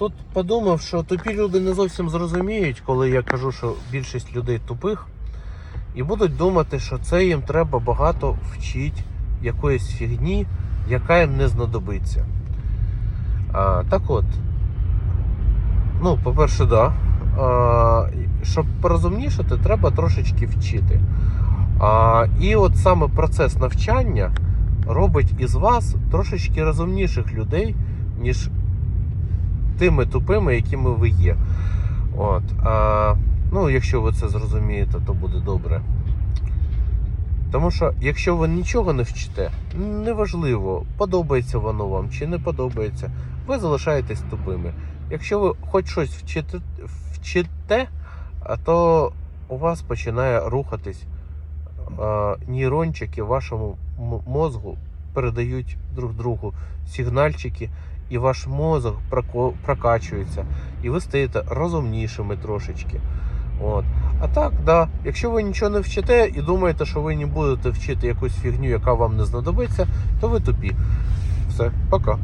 тут подумав, що тупі люди не зовсім зрозуміють, коли я кажу, що більшість людей тупих, і будуть думати, що це їм треба багато вчити якоїсь фігні, яка їм не знадобиться. А, так от, ну, по-перше, да. А, щоб порозумнішати, треба трошечки вчити. А, і от саме процес навчання робить із вас трошечки розумніших людей, ніж тими тупими, якими ви є. От, а, ну, якщо ви це зрозумієте, то буде добре. Тому що, якщо ви нічого не вчите, неважливо, подобається воно вам чи не подобається, ви залишаєтесь тупими. Якщо ви хоч щось вчите, вчите то у вас починає рухатись е, нейрончики вашому мозгу передають друг другу сигнальчики, і ваш мозок прокачується, і ви стаєте розумнішими трошечки. От. А так, да, якщо ви нічого не вчите і думаєте, що ви не будете вчити якусь фігню, яка вам не знадобиться, то ви тупі. Все, пока.